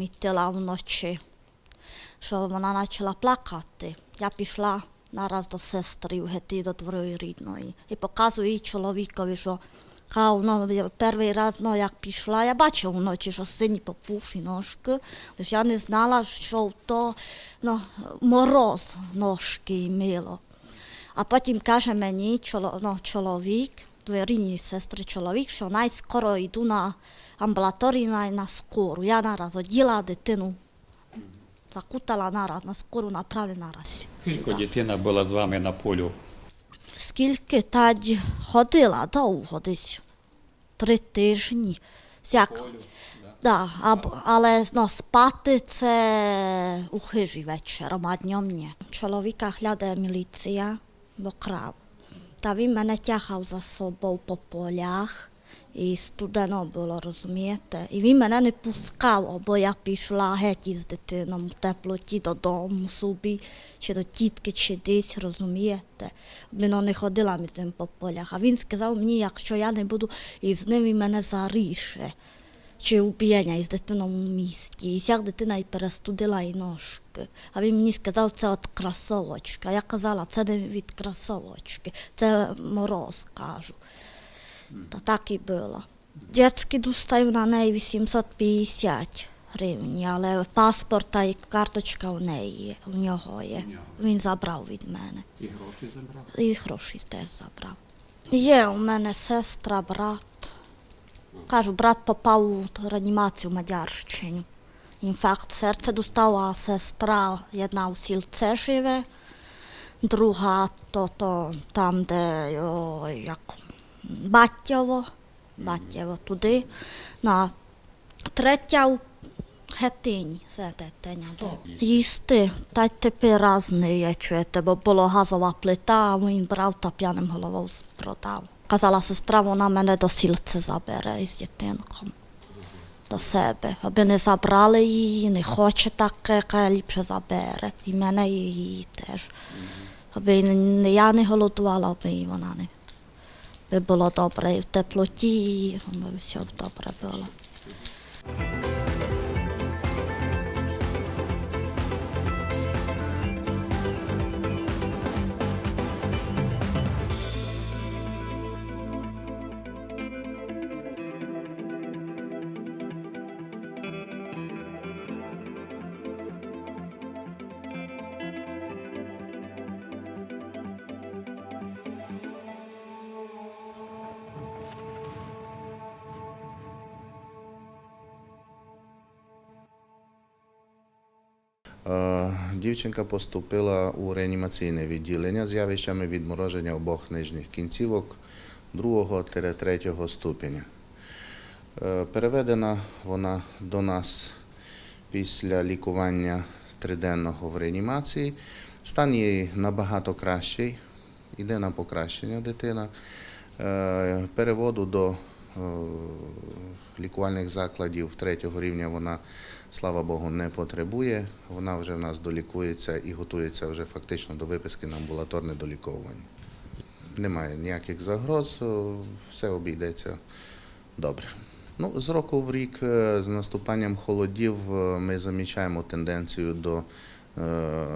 помітила вночі, що вона почала плакати. Я пішла нараз до сестри в гети до двороюрідної і показую їй чоловікові, що ну, перший раз, ну, як пішла, я бачила вночі, що сині попуші ножки, тож я не знала, що то ну, мороз ножки мило. А потім каже мені чоло, чоловік, рідні сестри чоловік, що найскоро йду на амбулаторію на, на скору. Я нараз оділа дитину, закутала нараз на скору, направили нараз. Скільки дитина була з вами на полю? Скільки тоді ходила довго десь три тижні. Як, да, або, але ну, спати це у хижі вечором, а днем ні. Чоловіка глядає міліція, бо крав. Та він мене тягав за собою по полях. І студено було, розумієте? І він мене не пускав, бо я пішла геть із дитином в теплоті додому собі, чи до тітки, чи десь, розумієте? Він не ходила з ним по полях. А він сказав мені, якщо я не буду із ним, він мене заріше. Чи убіяння із дитиною в місті. І ця дитина і перестудила і ножки. А він мені сказав, це від кросовочка. Я казала, це не від кросовочки, це мороз, кажу. Та так і було. Дітки достаю на неї 850 гривень, але паспорт та карточка в неї в нього є. Він забрав від мене. І гроші забрав. І гроші теж забрав. Є у мене сестра, брат. Кажу, брат попав у реанімацію в Мадярщині. Інфаркт серця достав, а сестра одна у сільце живе, друга то, то там, де о, як, Баттєво, Баттєво туди. Ну, а третя у Гетині, це Гетиня. Їсти, та й тепер різне є, чуєте, бо була газова плита, а він брав та п'яним головою продав. Казала сестра, вона мене до сільця забере із дитинком до себе. Аби не забрали її, не хоче таке, яка ліпше забере. І мене, і її теж. Аби не- я не голодувала, аби і вона не. Би було добре і в теплоті, аби все добре було. Дівчинка поступила у реанімаційне відділення з явищами відмороження обох нижніх кінцівок 2-3 ступеня. Е, Переведена вона до нас після лікування триденного в реанімації. Стан її набагато кращий, йде на покращення дитина. Е, Переводу до е, лікувальних закладів третього рівня вона, слава Богу, не потребує. Вона вже в нас долікується і готується вже фактично до виписки на амбулаторне доліковування. Немає ніяких загроз, все обійдеться добре. Ну, з року в рік, е, з наступанням холодів, е, ми замічаємо тенденцію до е,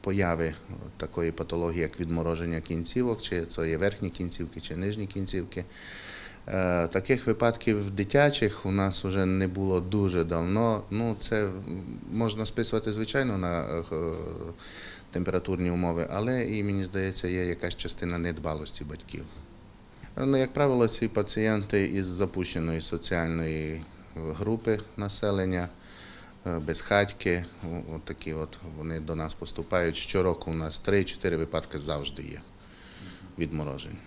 появи такої патології, як відмороження кінцівок, чи це є верхні кінцівки, чи нижні кінцівки. Е, Таких випадків дитячих у нас вже не було дуже давно. Ну, це можна списувати, звичайно, на е, температурні умови, але і мені здається, є якась частина недбалості батьків. Ну, як правило, ці пацієнти із запущеної соціальної групи населення, е, безхатьки, от такі от вони до нас поступають. Щороку у нас 3-4 випадки завжди є відморожень.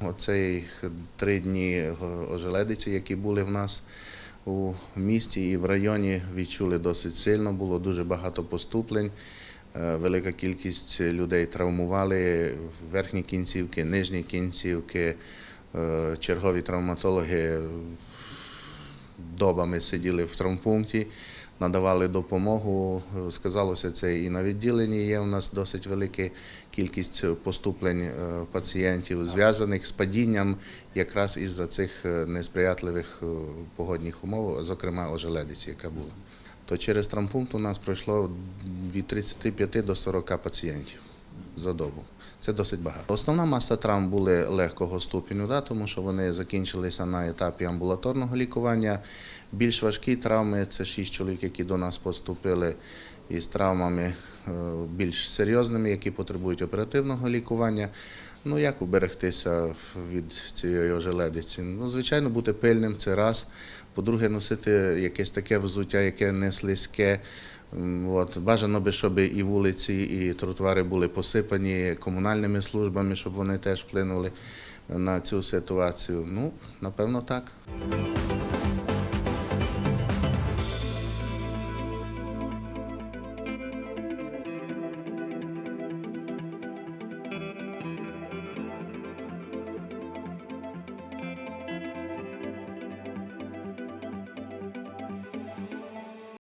Оцей три дні ожеледиці, які були в нас у місті і в районі, відчули досить сильно. Було дуже багато поступлень. Е, Велика кількість людей травмували верхні кінцівки, нижні кінцівки. Е, Чергові травматологи добами сиділи в травмпункті, надавали допомогу. Сказалося це і на відділенні. Є у нас досить велика кількість поступлень е, пацієнтів, зв'язаних з падінням якраз із-за цих е, несприятливих е, погодних умов, зокрема ожеледиці, яка була. то через травмпункт у нас пройшло від 35 до 40 пацієнтів за добу. Це досить багато. Основна маса травм були легкого ступеню, да, тому що вони закінчилися на етапі амбулаторного лікування. Більш важкі травми це шість чоловік, які до нас поступили із травмами е, більш серйозними, які потребують оперативного лікування. Ну як уберегтися від цієї ожеледиці? Ну, звичайно, бути пильним це раз. По-друге, носити якесь таке взуття, яке не слизьке. От, бажано би, щоб і вулиці, і тротуари були посипані комунальними службами, щоб вони теж вплинули на цю ситуацію. Ну, напевно, так.